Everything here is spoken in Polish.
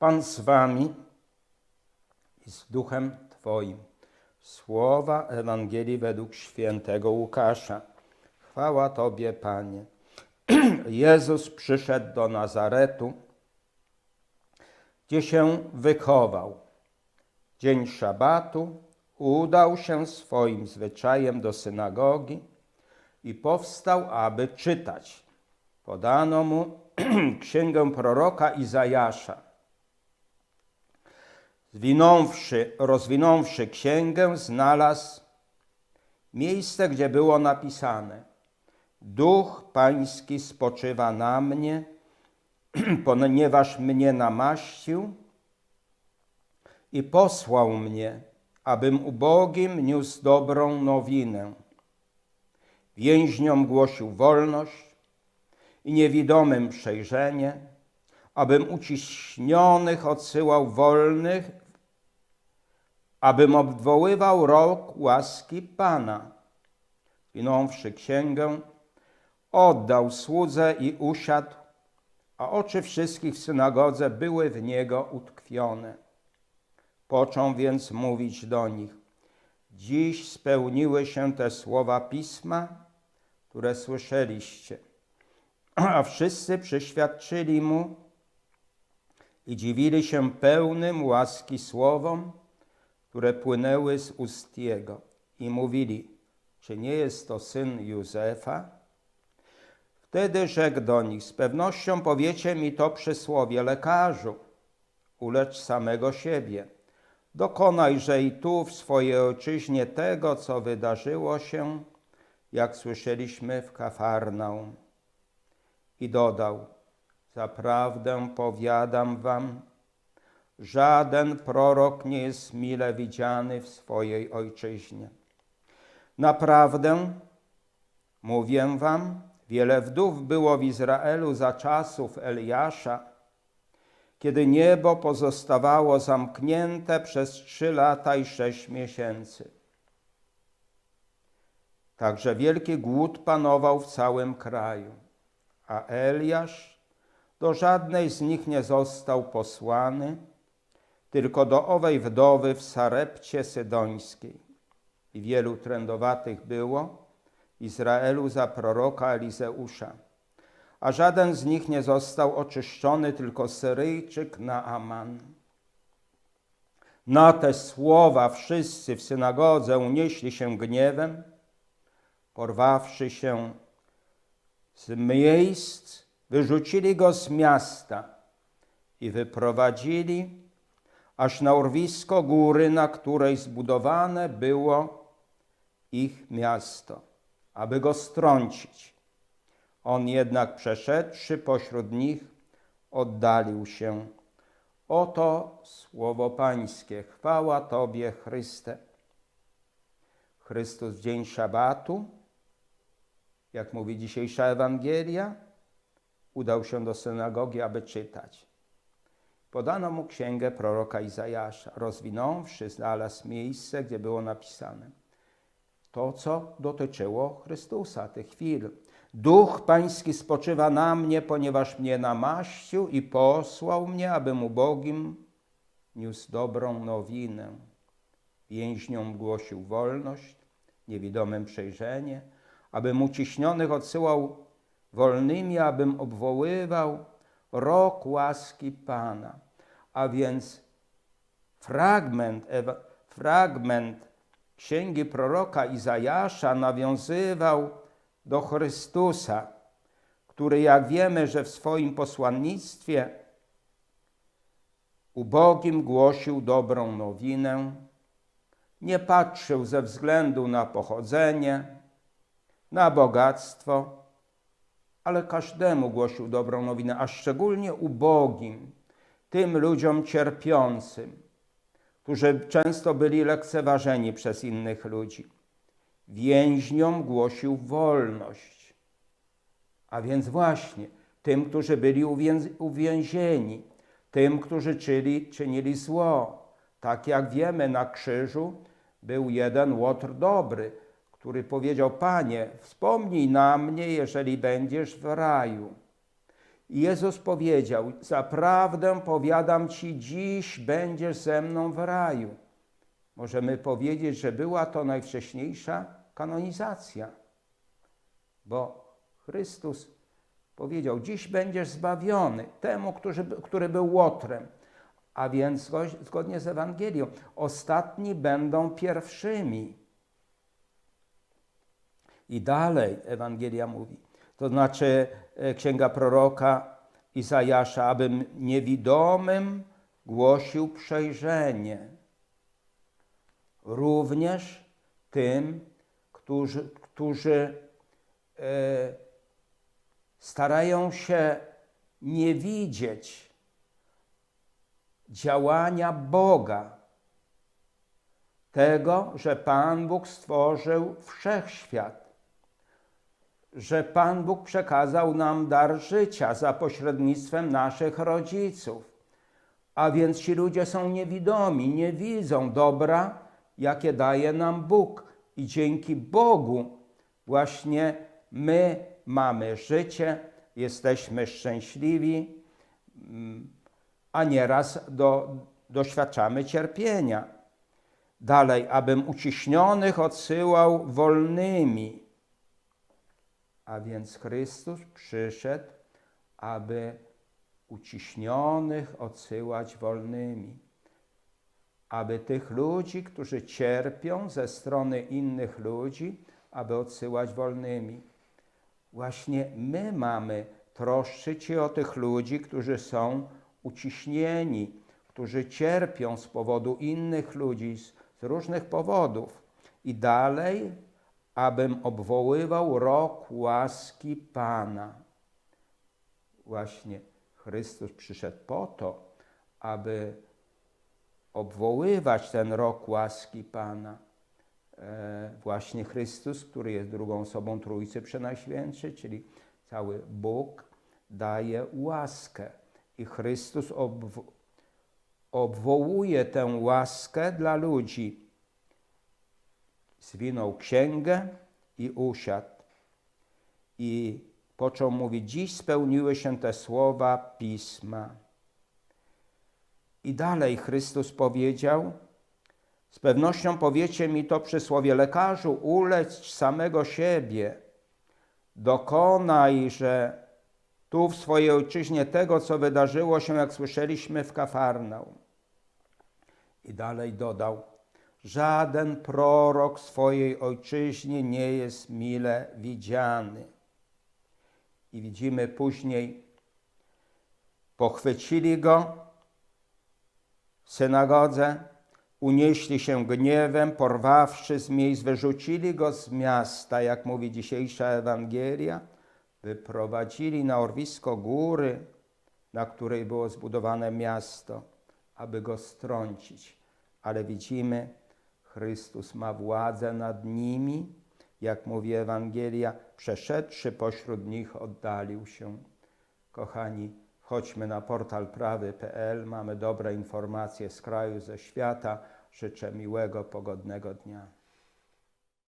Pan z wami i z duchem Twoim. Słowa Ewangelii według świętego Łukasza. Chwała Tobie, Panie. Jezus przyszedł do Nazaretu, gdzie się wychował. Dzień szabatu udał się swoim zwyczajem do synagogi i powstał, aby czytać. Podano mu księgę proroka Izajasza. Zwinąwszy, rozwinąwszy księgę, znalazł miejsce, gdzie było napisane: Duch Pański spoczywa na mnie, ponieważ mnie namaścił i posłał mnie, abym ubogim niósł dobrą nowinę. Więźniom głosił wolność i niewidomym przejrzenie, abym uciśnionych odsyłał wolnych, abym obwoływał rok łaski Pana. Winąwszy księgę, oddał słudze i usiadł, a oczy wszystkich w synagodze były w niego utkwione. Począł więc mówić do nich: Dziś spełniły się te słowa pisma, które słyszeliście. A wszyscy przyświadczyli mu i dziwili się pełnym łaski słowom, które płynęły z ust jego. I mówili: Czy nie jest to syn Józefa? Wtedy rzekł do nich: Z pewnością powiecie mi to przysłowie, lekarzu, ulecz samego siebie. Dokonajże i tu w swojej ojczyźnie tego, co wydarzyło się, jak słyszeliśmy w Kafarnaum. I dodał: Zaprawdę powiadam wam, żaden prorok nie jest mile widziany w swojej ojczyźnie. Naprawdę, mówię wam, wiele wdów było w Izraelu za czasów Eliasza, kiedy niebo pozostawało zamknięte przez trzy lata i sześć miesięcy. Także wielki głód panował w całym kraju, a Eliasz do żadnej z nich nie został posłany, tylko do owej wdowy w Sarepcie Sydońskiej. I wielu trędowatych było Izraelu za proroka Elizeusza a żaden z nich nie został oczyszczony, tylko Syryjczyk Naaman. Na te słowa wszyscy w synagodze unieśli się gniewem, porwawszy się z miejsc, wyrzucili go z miasta i wyprowadzili aż na urwisko góry, na której zbudowane było ich miasto, aby go strącić. On jednak przeszedłszy pośród nich, oddalił się. Oto słowo Pańskie. Chwała Tobie, Chryste. Chrystus w dzień szabatu, jak mówi dzisiejsza Ewangelia, udał się do synagogi, aby czytać. Podano mu księgę proroka Izajasza. Rozwinąwszy, znalazł miejsce, gdzie było napisane to, co dotyczyło Chrystusa, tych chwil. Duch Pański spoczywa na mnie, ponieważ mnie namaścił i posłał mnie, abym ubogim niósł dobrą nowinę. Więźniom głosił wolność, niewidomym przejrzenie, abym uciśnionych odsyłał wolnymi, abym obwoływał rok łaski Pana. A więc fragment, fragment księgi proroka Izajasza nawiązywał do Chrystusa, który, jak wiemy, że w swoim posłannictwie ubogim głosił dobrą nowinę, nie patrzył ze względu na pochodzenie, na bogactwo, ale każdemu głosił dobrą nowinę, a szczególnie ubogim, tym ludziom cierpiącym, którzy często byli lekceważeni przez innych ludzi. Więźniom głosił wolność. A więc właśnie tym, którzy byli uwięzieni, tym, którzy czyli, czynili zło. Tak jak wiemy, na krzyżu był jeden łotr dobry, który powiedział: Panie, wspomnij na mnie, jeżeli będziesz w raju. I Jezus powiedział: Zaprawdę powiadam ci, dziś będziesz ze mną w raju. Możemy powiedzieć, że była to najwcześniejsza kanonizacja, bo Chrystus powiedział: Dziś będziesz zbawiony temu, który, który był łotrem. A więc zgo- zgodnie z Ewangelią, ostatni będą pierwszymi. I dalej Ewangelia mówi, to znaczy e, księga proroka Izajasza, abym niewidomym głosił przejrzenie. Również tym, którzy, którzy e, starają się nie widzieć działania Boga, tego, że Pan Bóg stworzył wszechświat, że Pan Bóg przekazał nam dar życia za pośrednictwem naszych rodziców. A więc ci ludzie są niewidomi, nie widzą dobra, jakie daje nam Bóg. I dzięki Bogu właśnie my mamy życie, jesteśmy szczęśliwi, a nieraz do, doświadczamy cierpienia. Dalej, abym uciśnionych odsyłał wolnymi. A więc Chrystus przyszedł, aby uciśnionych odsyłać wolnymi. Aby tych ludzi, którzy cierpią ze strony innych ludzi, aby odsyłać wolnymi. Właśnie my mamy troszczyć się o tych ludzi, którzy są uciśnieni, którzy cierpią z powodu innych ludzi, z, różnych powodów. I dalej, abym obwoływał rok łaski Pana. Właśnie Chrystus przyszedł po to, aby obwoływać ten rok łaski Pana. E, właśnie Chrystus, który jest drugą osobą Trójcy Przenajświętszej, czyli cały Bóg daje łaskę. I Chrystus obw- obwołuje tę łaskę dla ludzi. Zwinął księgę i usiadł. I począł mówić: Dziś spełniły się te słowa pisma. I dalej Chrystus powiedział: Z pewnością powiecie mi to przysłowie: Lekarzu, ulecz samego siebie. Dokonaj, że tu w swojej ojczyźnie tego, co wydarzyło się, jak słyszeliśmy w Kafarnaum. I dalej dodał: Żaden prorok swojej ojczyźnie nie jest mile widziany. I widzimy później, pochwycili go w synagodze, unieśli się gniewem, porwawszy z miejsc, wyrzucili go z miasta, jak mówi dzisiejsza Ewangelia, wyprowadzili na orwisko góry, na której było zbudowane miasto, aby go strącić. Ale widzimy, Chrystus ma władzę nad nimi, jak mówi Ewangelia, przeszedłszy pośród nich, oddalił się. Kochani, chodźmy na portal prawy.pl, mamy dobre informacje z kraju, ze świata. Życzę miłego, pogodnego dnia.